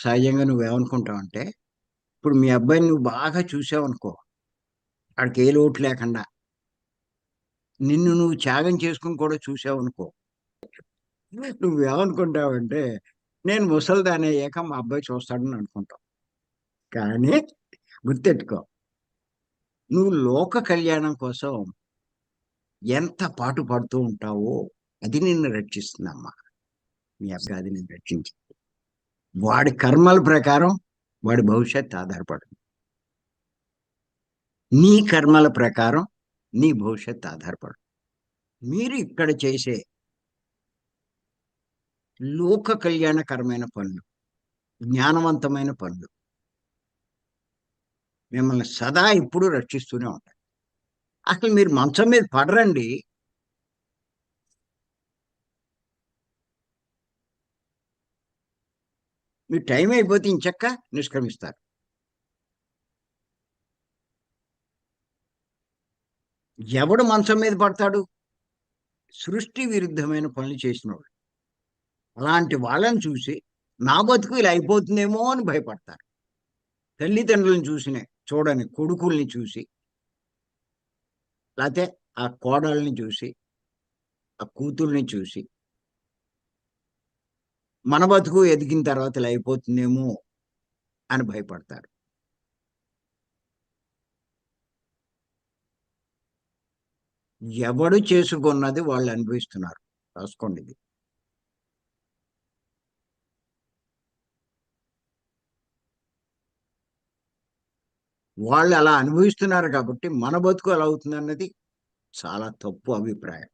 సహజంగా నువ్వేమనుకుంటావంటే ఇప్పుడు మీ అబ్బాయిని నువ్వు బాగా చూసావనుకో ఆడికి ఏ లోటు లేకుండా నిన్ను నువ్వు త్యాగం చేసుకుని కూడా చూసావనుకో నువ్వేమనుకుంటావంటే నేను ముసలిదాని అయ్యాక మా అబ్బాయి చూస్తాడని అనుకుంటావు. కానీ గుర్తెట్టుకో నువ్వు లోక కళ్యాణం కోసం ఎంత పాటు పడుతూ ఉంటావో అది నిన్ను రక్షిస్తుందమ్మా. మీ అబ్బాయి అది నిన్ను రక్షించింది. వాడి కర్మల ప్రకారం వాడి భవిష్యత్ ఆధారపడుతుంది. నీ కర్మల ప్రకారం నీ భవిష్యత్ ఆధారపడు మీరు ఇక్కడ చేసే లోక కళ్యాణకరమైన పనులు జ్ఞానవంతమైన పనులు మిమ్మల్ని సదా ఇప్పుడు రక్షిస్తూనే ఉంటాయి. అసలు మీరు మంచం మీద పడరండి. మీ టైం అయిపోతే ఇంచక్క నిష్క్రమిస్తారు. ఎవడు మంచం మీద పడతాడు? సృష్టి విరుద్ధమైన పనులు చేసినవాడు అలాంటి వాళ్ళని చూసి నా బతుకు ఇలా అయిపోతుందేమో అని భయపడతారు. తల్లిదండ్రులను చూసిన చూడని కొడుకుల్ని చూసి లేకపోతే ఆ కోడల్ని చూసి ఆ కూతుర్ని చూసి మన బతుకు ఎదిగిన తర్వాత ఇలా అయిపోతుందేమో అని భయపడతారు. ఎవడు చేసుకున్నది వాళ్ళు అనుభవిస్తున్నారు. రాసుకోండి ఇది. వాళ్ళు అలా అనుభవిస్తున్నారు కాబట్టి మన బతుకు ఎలా అవుతుంది అన్నది చాలా తప్పు అభిప్రాయం.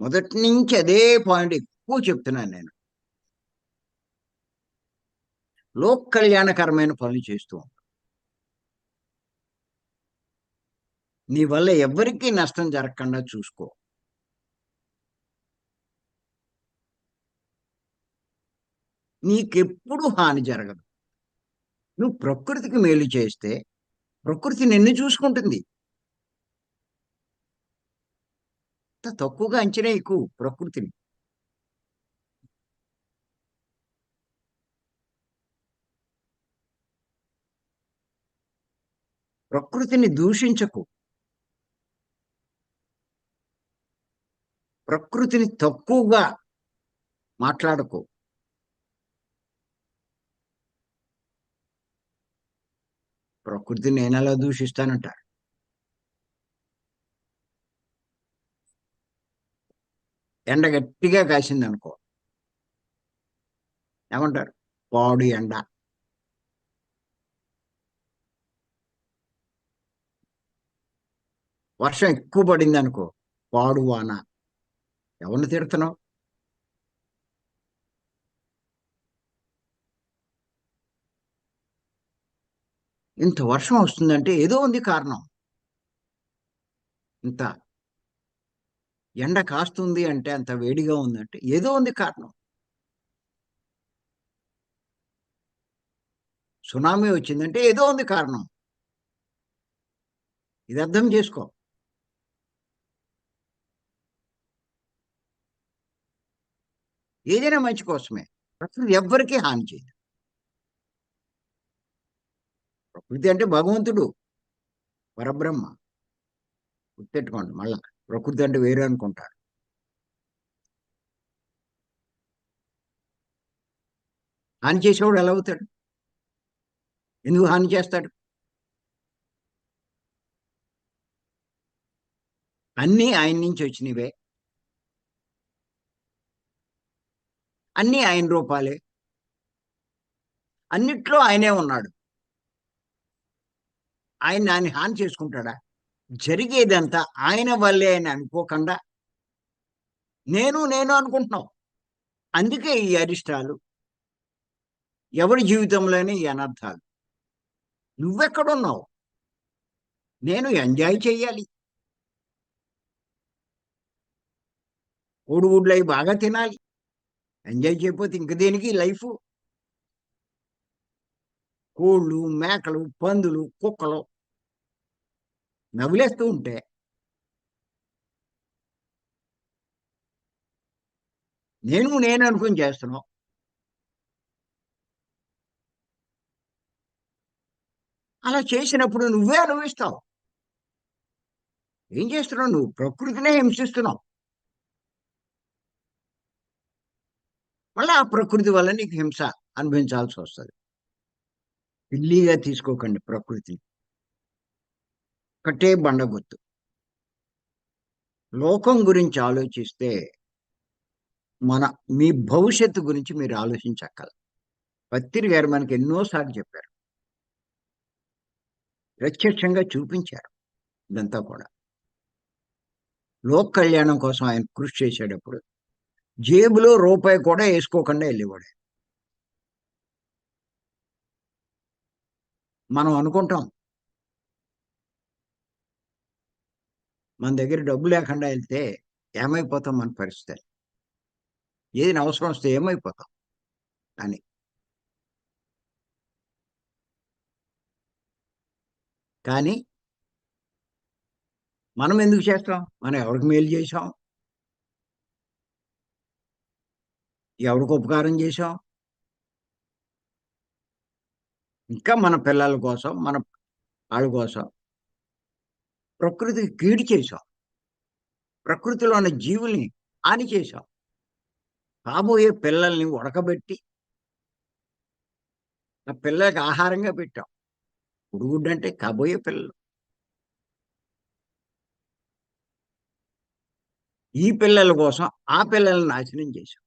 మొదటి నుంచి అదే పాయింట్ ఎక్కువ చెప్తున్నాను నేను. లోక్ కళ్యాణకరమైన పనులు చేస్తూ ఉంటాం నీ వల్ల ఎవరికీ నష్టం జరగకుండా చూసుకో. నీకెప్పుడు హాని జరగదు. నువ్వు ప్రకృతికి మేలు చేస్తే ప్రకృతి నిన్ను చూసుకుంటుంది. తక్కువగా అంచనా ఎక్కువ ప్రకృతిని. ప్రకృతిని దూషించకు. ప్రకృతిని తక్కువగా మాట్లాడకు. ప్రకృతిని నేను ఎలా దూషిస్తానంటారు ఎండ గట్టిగా కాసిందనుకో. ఏమంటారు? పాడు ఎండ. వర్షం ఎక్కువ పడింది అనుకో పాడు వాన. ఎవరిని తిడుతున్నావు? ఇంత వర్షం వస్తుందంటే ఏదో ఉంది కారణం. ఇంత ఎండ కాస్తుంది అంటే అంత వేడిగా ఉందంటే ఏదో ఉంది కారణం. సునామీ వచ్చిందంటే ఏదో ఉంది కారణం. ఇది అర్థం చేసుకో. ఏదైనా మంచి కోసమే. ప్రకృతి ఎవ్వరికీ హాని చేయదు. ప్రకృతి అంటే భగవంతుడు పరబ్రహ్మ. గుర్తెట్టుకోండి మళ్ళా ప్రకృతి అంటే వేరే అనుకుంటారు. హాని చేసేవాడు ఎలా అవుతాడు? ఎందుకు హాని చేస్తాడు? అన్నీ ఆయన నుంచి వచ్చినవే. అన్నీ ఆయన రూపాలే. అన్నిట్లో ఆయనే ఉన్నాడు. ఆయన దాన్ని హాని చేసుకుంటాడా? జరిగేదంతా ఆయన వల్లే అని అనుకోకుండా నేను నేను అనుకుంటున్నావు అందుకే ఈ అరిష్టాలు ఎవరి జీవితంలోనే ఈ అనర్థాలు. నువ్వెక్కడున్నావు? నేను ఎంజాయ్ చేయాలి కోడిగుడ్లు అవి బాగా తినాలి. ఎంజాయ్ చేయకపోతే ఇంక దేనికి? లైఫ్ కోళ్ళు మేకలు పందులు కుక్కలు నవ్వులేస్తూ ఉంటే నేను నేను అనుకుని చేస్తున్నా అలా చేసినప్పుడు నువ్వే అనుభవిస్తావు. ఏం చేస్తున్నావు? నువ్వు ప్రకృతినే హింసిస్తున్నావు. మళ్ళీ ఆ ప్రకృతి వల్ల నీకు హింస అనుభవించాల్సి వస్తుంది. పిల్లిగా తీసుకోకండి ప్రకృతిని ఒకటే బండగుత్తు. లోకం గురించి ఆలోచిస్తే మన మీ భవిష్యత్తు గురించి మీరు ఆలోచించక్కల. పత్తిరి గారు మనకి ఎన్నోసార్లు చెప్పారు. ప్రత్యక్షంగా చూపించారు ఇదంతా కూడా. లోక్ కళ్యాణం కోసం ఆయన కృషి చేసేటప్పుడు జేబులో రూపాయి కూడా వేసుకోకుండా వెళ్ళేవాడు. మనం అనుకుంటాం. మన దగ్గర డబ్బు లేకుండా వెళ్తే ఏమైపోతాం మన పరిస్థితి ఏది అవసరం వస్తే ఏమైపోతాం? అని. కానీ మనం ఎందుకు చేస్తాం? మనం ఎవరికి మేలు చేసాం ఎవరికి ఉపకారం చేశాం ఇంకా మన పిల్లల కోసం మన వాళ్ళ కోసం ప్రకృతికి కీడు చేశాం ప్రకృతిలో ఉన్న జీవుల్ని హాని చేశాం కాబోయే పిల్లల్ని ఉడకబెట్టి ఆ పిల్లలకి ఆహారంగా పెట్టాం ఉడుగుడ్డు అంటే కాబోయే పిల్లలు. ఈ పిల్లల కోసం ఆ పిల్లల్ని నాశనం చేశాం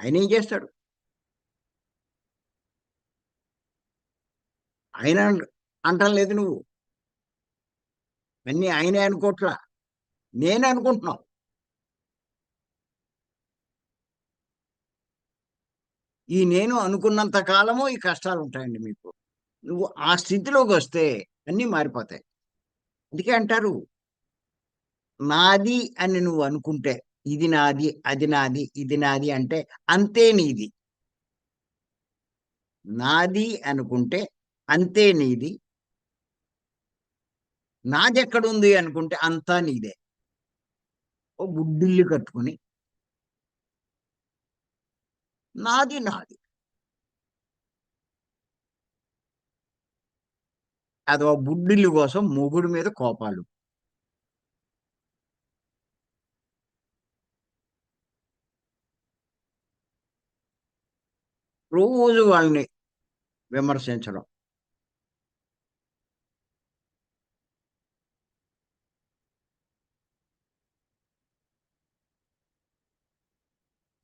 ఆయన ఏం చేస్తాడు? ఆయన అంటం లేదు నువ్వు. అన్నీ ఆయనే అనుకోట్లా. నేనే అనుకుంటున్నావు ఈ నేను అనుకున్నంత కాలము ఈ కష్టాలు ఉంటాయండి మీకు. నువ్వు ఆ స్థితిలోకి వస్తే అన్నీ మారిపోతాయి. అందుకే అంటారు నాది అని నువ్వు అనుకుంటే ఇది నాది అది నాది ఇది నాది అంటే అంతే నీది. నాది అనుకుంటే అంతే నీది. నాది ఎక్కడుంది అనుకుంటే అంతా నీదే. ఓ బుడ్డిల్లు కట్టుకుని. నాది నాది. అది బుడ్డిల్లు కోసం మొగుడు మీద కోపాలు. రోజు వాళ్ళని విమర్శించడం.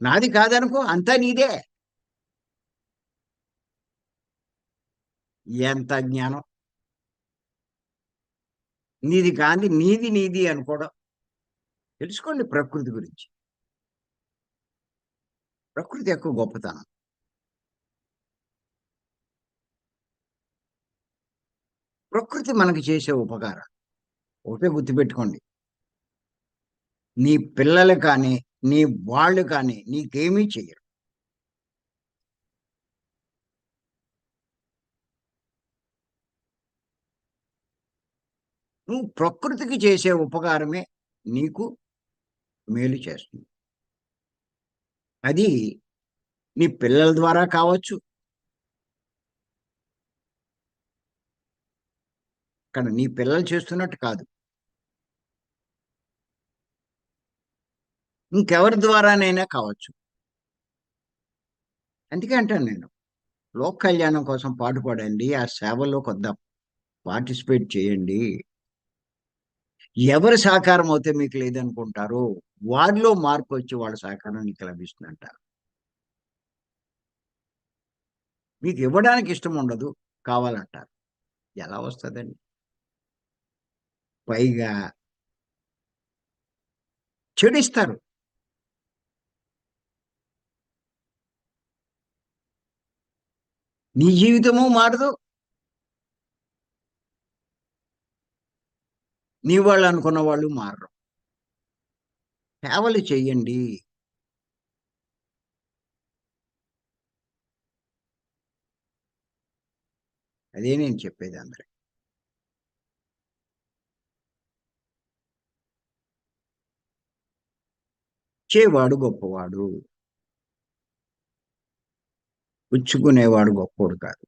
నాది కాదనుకో అంతా నీదే. ఎంత జ్ఞానం? నీది కాంది నీది నీది అనుకోవడం. తెలుసుకోండి ప్రకృతి గురించి. ప్రకృతి యొక్క గొప్పతనం. ప్రకృతి మనకి చేసే ఉపకారం ఒకటే గుర్తుపెట్టుకోండి నీ పిల్లలు కానీ నీ వాళ్ళు కానీ నీకేమీ చెయ్యరు. నువ్వు ప్రకృతికి చేసే ఉపకారమే నీకు మేలు చేస్తుంది. అది నీ పిల్లల ద్వారా కావచ్చు కానీ నీ పిల్లలు చేస్తున్నట్టు కాదు. ఇంకెవరి ద్వారానైనా కావచ్చు. అందుకే అంటాను నేను లోక్ కళ్యాణం కోసం పాటుపడండి ఆ సేవలో కొంత పార్టిసిపేట్ చేయండి. ఎవరి సహకారం అయితే మీకు లేదనుకుంటారో వారిలో మార్పు వచ్చి వాళ్ళ సహకారం నీకు లభిస్తుందంటారు మీకు ఇవ్వడానికి ఇష్టం ఉండదు కావాలంటారు. ఎలా వస్తుందండి? పైగా చెడిస్తారు. నీ జీవితము మారదు. నీ వాళ్ళు అనుకున్న వాళ్ళు మారరు. సేవలు చెయ్యండి. అదే నేను చెప్పేది అందరికి. ఇచ్చేవాడు గొప్పవాడు. పుచ్చుకునేవాడు గొప్పవాడు కాదు.